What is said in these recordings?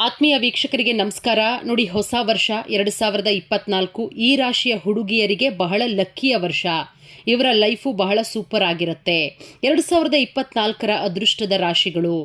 ಆತ್ಮೀಯ ವೀಕ್ಷಕರಿಗೆ ನಮಸ್ಕಾರ. ನೋಡಿ, ಹೊಸ ವರ್ಷ, ಎರಡು ಸಾವಿರದ ಇಪ್ಪತ್ನಾಲ್ಕು ಈ ರಾಶಿಯ ಹುಡುಗಿಯರಿಗೆ ಬಹಳ ಲಕ್ಕಿಯ ವರ್ಷ. ಇವರ ಲೈಫು ಬಹಳ ಸೂಪರ್ ಆಗಿರುತ್ತೆ. ಎರಡು ಸಾವಿರದ ಇಪ್ಪತ್ನಾಲ್ಕರ ಅದೃಷ್ಟದ ರಾಶಿಗಳು.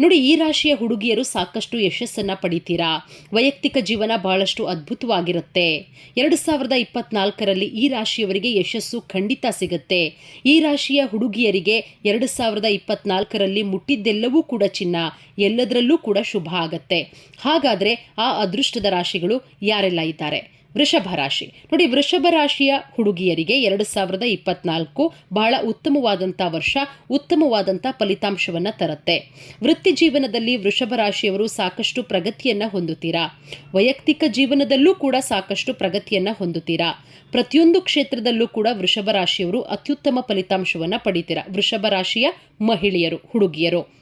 ನೋಡಿ, ಈ ರಾಶಿಯ ಹುಡುಗಿಯರು ಸಾಕಷ್ಟು ಯಶಸ್ಸನ್ನ ಪಡಿತೀರಾ? ವೈಯಕ್ತಿಕ ಜೀವನ ಬಹಳಷ್ಟು ಅದ್ಭುತವಾಗಿರುತ್ತೆ. ಎರಡು ಸಾವಿರದ ಇಪ್ಪತ್ನಾಲ್ಕರಲ್ಲಿ ಈ ರಾಶಿಯವರಿಗೆ ಯಶಸ್ಸು ಖಂಡಿತ ಸಿಗುತ್ತೆ. ಈ ರಾಶಿಯ ಹುಡುಗಿಯರಿಗೆ ಎರಡು ಸಾವಿರದ ಇಪ್ಪತ್ನಾಲ್ಕರಲ್ಲಿ ಮುಟ್ಟಿದ್ದೆಲ್ಲವೂ ಕೂಡ ಚಿನ್ನ, ಎಲ್ಲದರಲ್ಲೂ ಕೂಡ ಶುಭ ಆಗತ್ತೆ. ಹಾಗಾದ್ರೆ ಆ ಅದೃಷ್ಟದ ರಾಶಿಗಳು ಯಾರೆಲ್ಲ ಇದ್ದಾರೆ? ವೃಷಭ ರಾಶಿ. ನೋಡಿ, ವೃಷಭ ರಾಶಿಯ ಹುಡುಗಿಯರಿಗೆ ಎರಡು ಸಾವಿರದ ಇಪ್ಪತ್ನಾಲ್ಕು ಬಹಳ ಉತ್ತಮವಾದಂಥ ವರ್ಷ, ಉತ್ತಮವಾದಂಥ ಫಲಿತಾಂಶವನ್ನು ತರುತ್ತೆ. ವೃತ್ತಿ ಜೀವನದಲ್ಲಿ ವೃಷಭ ರಾಶಿಯವರು ಸಾಕಷ್ಟು ಪ್ರಗತಿಯನ್ನು ಹೊಂದುತ್ತೀರಾ? ವೈಯಕ್ತಿಕ ಜೀವನದಲ್ಲೂ ಕೂಡ ಸಾಕಷ್ಟು ಪ್ರಗತಿಯನ್ನು ಹೊಂದುತ್ತೀರಾ? ಪ್ರತಿಯೊಂದು ಕ್ಷೇತ್ರದಲ್ಲೂ ಕೂಡ ವೃಷಭ ರಾಶಿಯವರು ಅತ್ಯುತ್ತಮ ಫಲಿತಾಂಶವನ್ನು ಪಡಿತೀರಾ? ವೃಷಭ ರಾಶಿಯ ಮಹಿಳೆಯರು, ಹುಡುಗಿಯರು.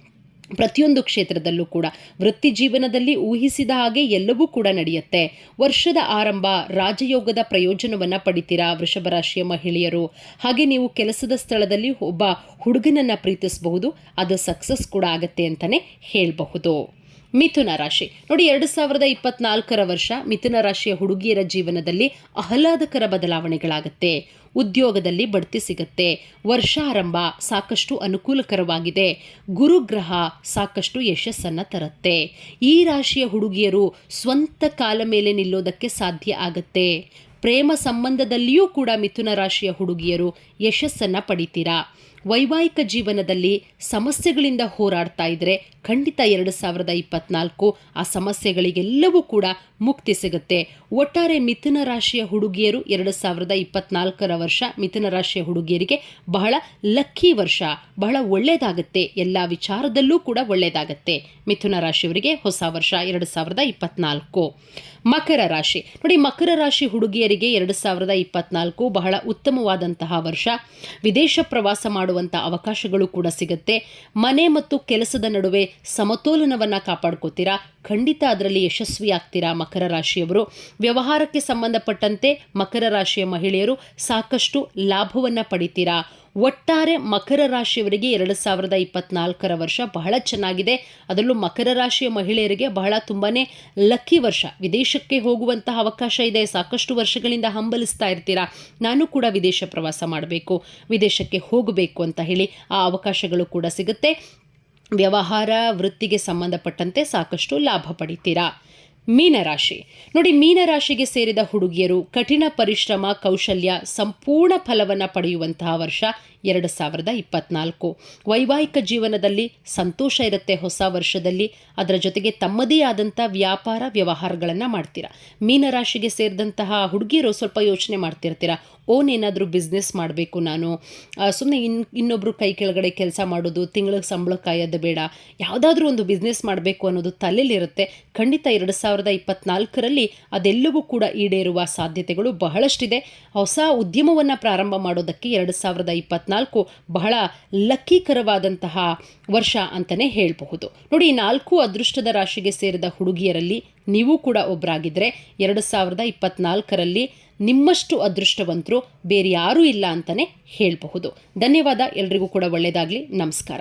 ಪ್ರತಿಯೊಂದು ಕ್ಷೇತ್ರದಲ್ಲೂ ಕೂಡ ವೃತ್ತಿ ಜೀವನದಲ್ಲಿ ಊಹಿಸಿದ ಹಾಗೆ ಎಲ್ಲವೂ ಕೂಡ ನಡೆಯುತ್ತೆ. ವರ್ಷದ ಆರಂಭ ರಾಜಯೋಗದ ಪ್ರಯೋಜನವನ್ನ ಪಡಿತೀರಾ ವೃಷಭ ರಾಶಿಯ ಮಹಿಳೆಯರು? ಹಾಗೆ ನೀವು ಕೆಲಸದ ಸ್ಥಳದಲ್ಲಿ ಒಬ್ಬ ಹುಡುಗನನ್ನ ಪ್ರೀತಿಸಬಹುದು, ಅದು ಸಕ್ಸಸ್ ಕೂಡ ಆಗತ್ತೆ ಅಂತಾನೆ ಹೇಳಬಹುದು. ಮಿಥುನ ರಾಶಿ. ನೋಡಿ, ಎರಡು ಸಾವಿರದ ಇಪ್ಪತ್ನಾಲ್ಕರ ವರ್ಷ ಮಿಥುನ ರಾಶಿಯ ಹುಡುಗಿಯರ ಜೀವನದಲ್ಲಿ ಆಹ್ಲಾದಕರ ಬದಲಾವಣೆಗಳಾಗುತ್ತೆ. ಉದ್ಯೋಗದಲ್ಲಿ ಬಡ್ತಿ ಸಿಗುತ್ತೆ. ವರ್ಷಾರಂಭ ಸಾಕಷ್ಟು ಅನುಕೂಲಕರವಾಗಿದೆ. ಗುರುಗ್ರಹ ಸಾಕಷ್ಟು ಯಶಸ್ಸನ್ನು ತರುತ್ತೆ. ಈ ರಾಶಿಯ ಹುಡುಗಿಯರು ಸ್ವಂತ ಕಾಲ ಮೇಲೆ ನಿಲ್ಲೋದಕ್ಕೆ ಸಾಧ್ಯ ಆಗತ್ತೆ. ಪ್ರೇಮ ಸಂಬಂಧದಲ್ಲಿಯೂ ಕೂಡ ಮಿಥುನ ರಾಶಿಯ ಹುಡುಗಿಯರು ಯಶಸ್ಸನ್ನು ಪಡಿತೀರಾ? ವೈವಾಹಿಕ ಜೀವನದಲ್ಲಿ ಸಮಸ್ಯೆಗಳಿಂದ ಹೋರಾಡ್ತಾ ಇದ್ರೆ ಖಂಡಿತ ಎರಡು ಸಾವಿರದ ಇಪ್ಪತ್ನಾಲ್ಕು ಆ ಸಮಸ್ಯೆಗಳಿಗೆಲ್ಲವೂ ಕೂಡ ಮುಕ್ತಿ ಸಿಗುತ್ತೆ. ಒಟ್ಟಾರೆ ಮಿಥುನ ರಾಶಿಯ ಹುಡುಗಿಯರು ಎರಡು ಸಾವಿರದ ಇಪ್ಪತ್ನಾಲ್ಕರ ವರ್ಷ ಮಿಥುನ ರಾಶಿಯ ಹುಡುಗಿಯರಿಗೆ ಬಹಳ ಲಕ್ಕಿ ವರ್ಷ. ಬಹಳ ಒಳ್ಳೆಯದಾಗುತ್ತೆ ಎಲ್ಲ ವಿಚಾರದಲ್ಲೂ ಕೂಡ ಒಳ್ಳೆಯದಾಗುತ್ತೆ ಮಿಥುನ ರಾಶಿಯವರಿಗೆ ಹೊಸ ವರ್ಷ ಎರಡು ಸಾವಿರದ ಇಪ್ಪತ್ನಾಲ್ಕು. ಮಕರ ರಾಶಿ. ನೋಡಿ, ಮಕರ ರಾಶಿ ಹುಡುಗಿಯರಿಗೆ ಎರಡು ಸಾವಿರದ ಇಪ್ಪತ್ನಾಲ್ಕು ಬಹಳ ಉತ್ತಮವಾದಂತಹ ವರ್ಷ. ವಿದೇಶ ಪ್ರವಾಸ ಮಾಡುವಂಥ ಅವಕಾಶಗಳು ಕೂಡ ಸಿಗುತ್ತೆ. ಮನೆ ಮತ್ತು ಕೆಲಸದ ನಡುವೆ ಸಮತೋಲನವನ್ನು ಕಾಪಾಡ್ಕೋತೀರಾ? ಖಂಡಿತ ಅದರಲ್ಲಿ ಯಶಸ್ವಿ ಆಗ್ತೀರಾ ಮಕರ ರಾಶಿಯವರು? ವ್ಯವಹಾರಕ್ಕೆ ಸಂಬಂಧಪಟ್ಟಂತೆ ಮಕರ ರಾಶಿಯ ಮಹಿಳೆಯರು ಸಾಕಷ್ಟು ಲಾಭವನ್ನು ಪಡಿತೀರಾ? ಒಟ್ಟಾರೆ ಮಕರ ರಾಶಿಯವರಿಗೆ ಎರಡು ಸಾವಿರದ ಇಪ್ಪತ್ನಾಲ್ಕರ ವರ್ಷ ಬಹಳ ಚೆನ್ನಾಗಿದೆ. ಅದರಲ್ಲೂ ಮಕರ ರಾಶಿಯ ಮಹಿಳೆಯರಿಗೆ ಬಹಳ ತುಂಬಾ ಲಕ್ಕಿ ವರ್ಷ. ವಿದೇಶಕ್ಕೆ ಹೋಗುವಂತಹ ಅವಕಾಶ ಇದೆ. ಸಾಕಷ್ಟು ವರ್ಷಗಳಿಂದ ಹಂಬಲಿಸ್ತಾ ಇರ್ತೀರಾ? ನಾನು ಕೂಡ ವಿದೇಶ ಪ್ರವಾಸ ಮಾಡಬೇಕು. ವಿದೇಶಕ್ಕೆ ಹೋಗಬೇಕು ಅಂತ ಹೇಳಿ ಆ ಅವಕಾಶಗಳು ಕೂಡ ಸಿಗುತ್ತೆ. ವ್ಯವಹಾರ, ವೃತ್ತಿಗೆ ಸಂಬಂಧಪಟ್ಟಂತೆ ಸಾಕಷ್ಟು ಲಾಭ ಪಡಿತೀರಾ? ಮೀನರಾಶಿ. ನೋಡಿ ಮೀನರಾಶಿಗೆ ಸೇರಿದ ಹುಡುಗಿಯರು ಕಠಿಣ ಪರಿಶ್ರಮ ಕೌಶಲ್ಯ ಸಂಪೂರ್ಣ ಫಲವನ್ನು ಪಡೆಯುವಂತಹ ವರ್ಷ ಎರಡು ಸಾವಿರದ ಇಪ್ಪತ್ನಾಲ್ಕು. ವೈವಾಹಿಕ ಜೀವನದಲ್ಲಿ ಸಂತೋಷ ಇರುತ್ತೆ ಹೊಸ ವರ್ಷದಲ್ಲಿ. ಅದರ ಜೊತೆಗೆ ತಮ್ಮದೇ ಆದಂಥ ವ್ಯಾಪಾರ ವ್ಯವಹಾರಗಳನ್ನು ಮಾಡ್ತೀರಾ? ಮೀನರಾಶಿಗೆ ಸೇರಿದಂತಹ ಹುಡುಗಿಯರು ಸ್ವಲ್ಪ ಯೋಚನೆ ಮಾಡ್ತಿರ್ತೀರಾ? ಓನ್ ಏನಾದರೂ ಬಿಸ್ನೆಸ್ ಮಾಡಬೇಕು ನಾನು. ಸುಮ್ಮನೆ ಇನ್ ಇನ್ನೊಬ್ಬರು ಕೈ ಕೆಳಗಡೆ ಕೆಲಸ ಮಾಡೋದು, ತಿಂಗಳಿಗೆ ಸಂಬಳ ಕಾಯೋದು ಬೇಡ. ಯಾವುದಾದ್ರೂ ಒಂದು ಬಿಸ್ನೆಸ್ ಮಾಡಬೇಕು ಅನ್ನೋದು ತಲೆಯಲ್ಲಿರುತ್ತೆ ಖಂಡಿತ ಎರಡು ಸಾವಿರದ ಇಪ್ಪತ್ನಾಲ್ಕರಲ್ಲಿ ಅದೆಲ್ಲವೂ ಕೂಡ ಈಡೇರುವ ಸಾಧ್ಯತೆಗಳು ಬಹಳಷ್ಟಿದೆ. ಹೊಸ ಉದ್ಯಮವನ್ನು ಪ್ರಾರಂಭ ಮಾಡೋದಕ್ಕೆ ಎರಡು ಸಾವಿರದ ಇಪ್ಪತ್ನಾಲ್ಕು ಬಹಳ ಲಕ್ಕೀಕರವಾದಂತಹ ವರ್ಷ ಅಂತಲೇ ಹೇಳಬಹುದು. ನೋಡಿ ನಾಲ್ಕು ಅದೃಷ್ಟದ ರಾಶಿಗೆ ಸೇರಿದ ಹುಡುಗಿಯರಲ್ಲಿ ನೀವು ಕೂಡ ಒಬ್ಬರಾಗಿದ್ದರೆ ಎರಡು ಸಾವಿರದ ಇಪ್ಪತ್ನಾಲ್ಕರಲ್ಲಿ ನಿಮ್ಮಷ್ಟು ಅದೃಷ್ಟವಂತರು ಬೇರೆ ಯಾರೂ ಇಲ್ಲ ಅಂತಲೇ ಹೇಳಬಹುದು. ಧನ್ಯವಾದ, ಎಲ್ರಿಗೂ ಕೂಡ ಒಳ್ಳೆಯದಾಗಲಿ ನಮಸ್ಕಾರ.